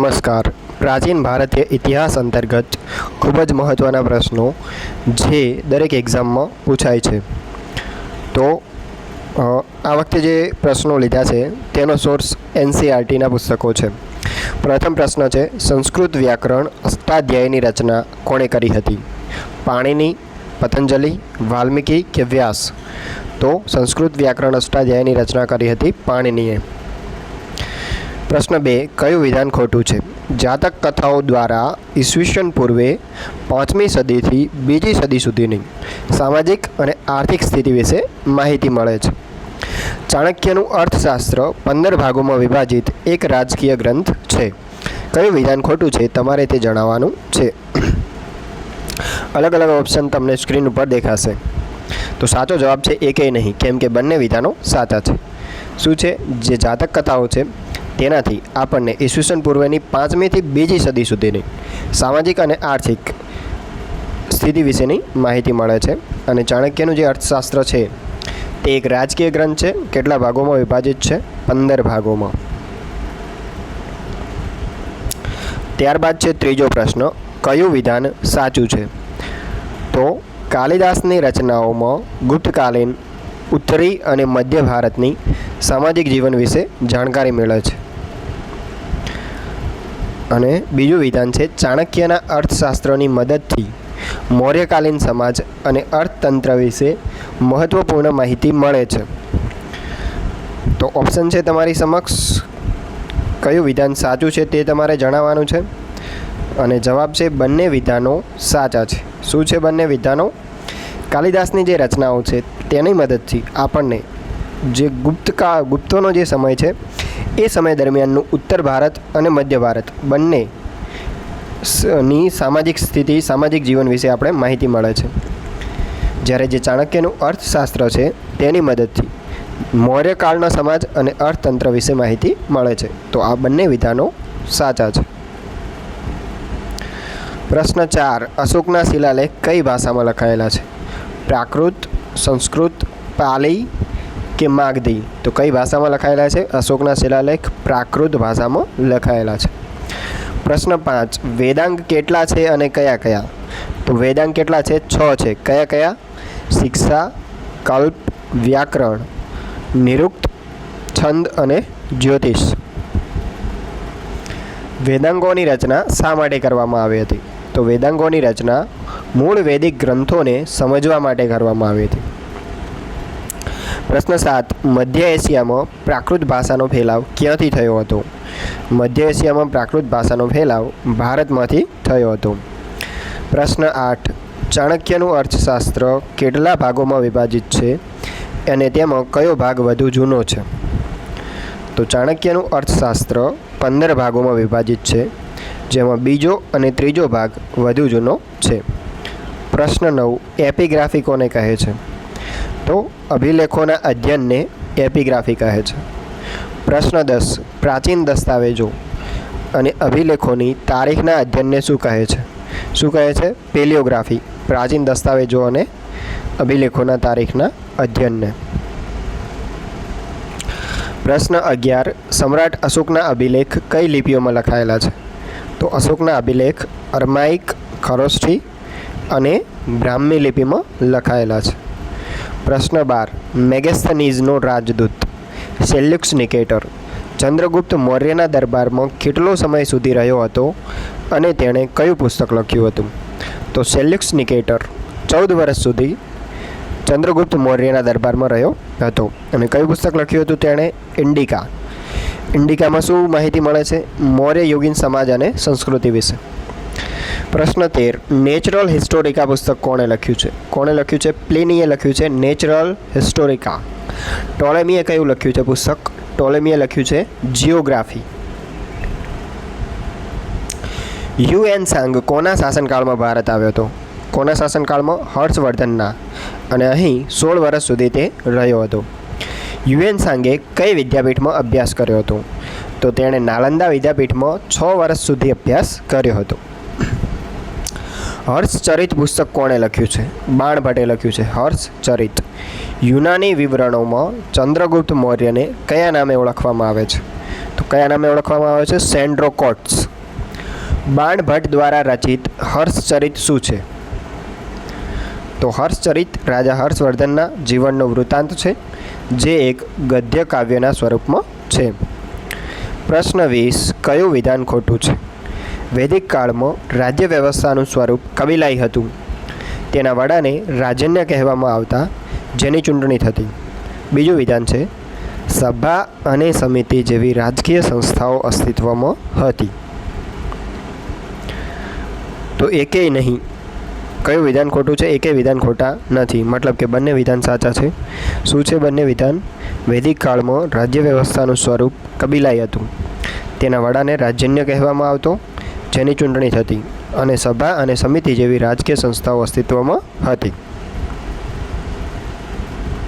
નમસ્કાર. પ્રાચીન ભારતીય ઇતિહાસ અંતર્ગત ખૂબ જ મહત્ત્વના પ્રશ્નો જે દરેક એક્ઝામમાં પૂછાય છે. તો આ વખતે જે પ્રશ્નો લીધા છે તેનો સોર્સ એનસીઆરટીના પુસ્તકો છે. પ્રથમ પ્રશ્ન છે, સંસ્કૃત વ્યાકરણ અષ્ટાધ્યાયની રચના કોણે કરી હતી? પાણીની, પતંજલિ, વાલ્મીકી કે વ્યાસ? તો, સંસ્કૃત વ્યાકરણ અષ્ટાધ્યાયની રચના કરી હતી પાણીનીએ. પ્રશ્ન બે, કયું વિધાન ખોટું છે? જાતક કથાઓ દ્વારા ઈસવીસન પૂર્વે પાંચમી સદીથી બીજી સદી સુધીની સામાજિક અને આર્થિક સ્થિતિ વિશે માહિતી મળે છે. ચાણક્યનું અર્થશાસ્ત્ર પંદર ભાગોમાં વિભાજિત એક રાજકીય ગ્રંથ છે. કયું વિધાન ખોટું છે તમારે તે જણાવવાનું છે. અલગ અલગ ઓપ્શન તમને સ્ક્રીન ઉપર દેખાશે. તો સાચો જવાબ છે એકેય નહીં, કેમ કે બંને વિધાનો સાચા છે. શું છે? જે જાતક કથાઓ છે તેનાથી આપણને ઈસવીસન પૂર્વેની પાંચમીથી બીજી સદી સુધીની સામાજિક અને આર્થિક સ્થિતિ વિશેની માહિતી મળે છે અને ચાણક્યનું જે અર્થશાસ્ત્ર છે, તે એક રાજકીય ગ્રંથ છે, કેટલા ભાગોમાં વિભાજિત છે? પંદર ભાગોમાં. ત્યારબાદ છે ત્રીજો પ્રશ્ન, કયું વિધાન સાચું છે? તો કાલિદાસની રચનાઓમાં ગુપ્તકાલીન, ઉત્તરી અને મધ્ય ભારતની સામાજિક જીવન વિશે જાણકારી મેળવે છે. અને બીજું વિધાન છે ચાણક્યના અર્થશાસ્ત્રની મદદથી મૌર્યકાલીન સમાજ અને અર્થતંત્ર વિશે મહત્ત્વપૂર્ણ માહિતી મળે છે. તો ઓપ્શન છે તમારી સમક્ષ. કયું વિધાન સાચું છે તે તમારે જણાવવાનું છે. અને જવાબ છે બંને વિધાનો સાચા છે. શું છે બંને વિધાનો? કાલિદાસની જે રચનાઓ છે તેની મદદથી આપણને જે ગુપ્તકા ગુપ્તોનો જે સમય છે, એ સમય દરમિયાનનું ઉત્તર ભારત અને મધ્ય ભારત બંને ની સામાજિક સ્થિતિ, સામાજિક જીવન વિશે આપણે માહિતી મળે છે. જ્યારે જે ચાણક્યનું અર્થશાસ્ત્ર છે, તેની મદદથી મૌર્યકાળના સમાજ અને અર્થતંત્ર વિશે માહિતી મળે છે. તો આ બંને વિધાનો સાચા છે. પ્રશ્ન ચાર, અશોકના શિલાલેખ કઈ ભાષામાં લખાયેલા છે? પ્રાકૃત, સંસ્કૃત, પાલી કે માગધી તો કઈ ભાષામાં લખાયેલા છે? અશોકના શિલાલેખ પ્રાકૃત ભાષામાં લખાયેલા છે. પ્રશ્ન પાંચ. વેદાંગ કેટલા છે અને કયા કયા? તો વેદાંગ કેટલા છે? છ છે. કયા કયા? શિક્ષા, કલ્પ, વ્યાકરણ, નિરુક્ત, છંદ અને જ્યોતિષ. વેદાંગોની રચના શા માટે કરવામાં આવી હતી? તો વેદાંગોની રચના મૂળ વૈદિક ગ્રંથોને સમજવા માટે કરવામાં આવી હતી. પ્રશ્ન સાત. મધ્ય એશિયામાં પ્રાકૃત ભાષાનો ફેલાવ ક્યાંથી થયો હતો? મધ્ય એશિયામાં પ્રાકૃત ભાષાનો ફેલાવ ભારતમાંથી થયો હતો. પ્રશ્ન આઠ. ચાણક્યનું અર્થશાસ્ત્ર કેટલા ભાગોમાં વિભાજિત છે અને તેમાં કયો ભાગ વધુ જૂનો છે? તો ચાણક્યનું અર્થશાસ્ત્ર પંદર ભાગોમાં વિભાજિત છે, જેમાં બીજો અને ત્રીજો ભાગ વધુ જૂનો છે. પ્રશ્ન નવ. એપિગ્રાફી કોને કહે છે. તો અભિલેખોના અધ્યયનને એપિગ્રાફી કહે છે. પ્રશ્ન દસ, પ્રાચીન દસ્તાવેજો અને અભિલેખોની તારીખના અધ્યયનને શું કહે છે? શું કહે છે? પેલિયોગ્રાફી, પ્રાચીન દસ્તાવેજો અને અભિલેખોના તારીખના અધ્યયનને. પ્રશ્ન અગિયાર, સમ્રાટ અશોકના અભિલેખ કઈ લિપિઓમાં લખાયેલા છે? તો અશોકના અભિલેખ અરમાઇક, ખરોષ્ઠી અને બ્રાહ્મી લિપિમાં લખાયેલા છે. પ્રશ્ન બાર. મેગેસ્થનીઝનો રાજદૂત. સેલ્યુક્સ નિકેટર. ચંદ્રગુપ્ત મૌર્યના દરબારમાં કેટલો સમય સુધી રહ્યો હતો અને તેણે કયું પુસ્તક લખ્યું હતું? તો સેલ્યુક્સ નિકેટર ચૌદ વર્ષ સુધી ચંદ્રગુપ્ત મૌર્યના દરબારમાં રહ્યો હતો. અને કયું પુસ્તક લખ્યું હતું તેણે? ઇન્ડિકા. ઇન્ડિકામાં શું માહિતી મળે છે? મૌર્ય યુગીન સમાજ અને સંસ્કૃતિ વિશે. પ્રશ્ન તેર. નેચરલ હિસ્ટોરિકા પુસ્તક કોણે લખ્યું છે? કોણે લખ્યું છે? પ્લેનીએ લખ્યું છે. નેચરલ હિસ્ટોરિકા ટોલેમીએ કયું લખ્યું છે પુસ્તક? ટોલેમીએ લખ્યું છે જિયોગ્રાફી યુએન સાંગ, કોના શાસનકાળમાં ભારત આવ્યો હતો? કોના શાસનકાળમાં? હર્ષવર્ધનના. અને અહીં સોળ વર્ષ સુધી તે રહ્યો હતો. યુએન સાંગે કઈ વિદ્યાપીઠમાં અભ્યાસ કર્યો હતો? તો તેણે નાલંદા વિદ્યાપીઠમાં છ વર્ષ સુધી અભ્યાસ કર્યો હતો. હર્ષચરિત પુસ્તક કોણે લખ્યું છે? બાણભટ્ટે લખ્યું છે, હર્ષચરિત. યુનાની વિવરણોમાં ચંદ્રગુપ્ત મૌર્યને કયા નામે ઓળખવામાં આવે છે? તો કયા નામે ઓળખવામાં આવે છે? સેન્ડ્રોકોટ્સ. બાણભટ્ટ દ્વારા રચિત હર્ષચરિત શું છે? તો હર્ષચરિત રાજા હર્ષવર્ધનના જીવનનો વૃત્તાંત છે, જે એક ગદ્ય કાવ્યના સ્વરૂપમાં છે. પ્રશ્ન વીસ, કયું વિધાન ખોટું છે? વૈદિક કાળમાં રાજ્ય વ્યવસ્થાનું સ્વરૂપ કબીલાઈ હતું. તેના વડાને રાજન્ય કહેવામાં આવતા જેની ચૂંટણી થતી. બીજું વિધાન છે, સભા અને સમિતિ જેવી રાજકીય સંસ્થાઓ અસ્તિત્વમાં હતી. તો એકેય નહીં. કયું વિધાન ખોટું છે એકે વિધાન ખોટા નથી. મતલબ કે બંને વિધાન સાચા છે. શું છે બંને વિધાન? વૈદિક કાળમાં રાજ્ય વ્યવસ્થાનું સ્વરૂપ કબીલાઈ હતું. તેના વડાને રાજન્ય કહેવામાં આવતો જેની ચૂંટણી થતી અને સભા અને સમિતિ જેવી રાજકીય સંસ્થાઓ અસ્તિત્વમાં હતી.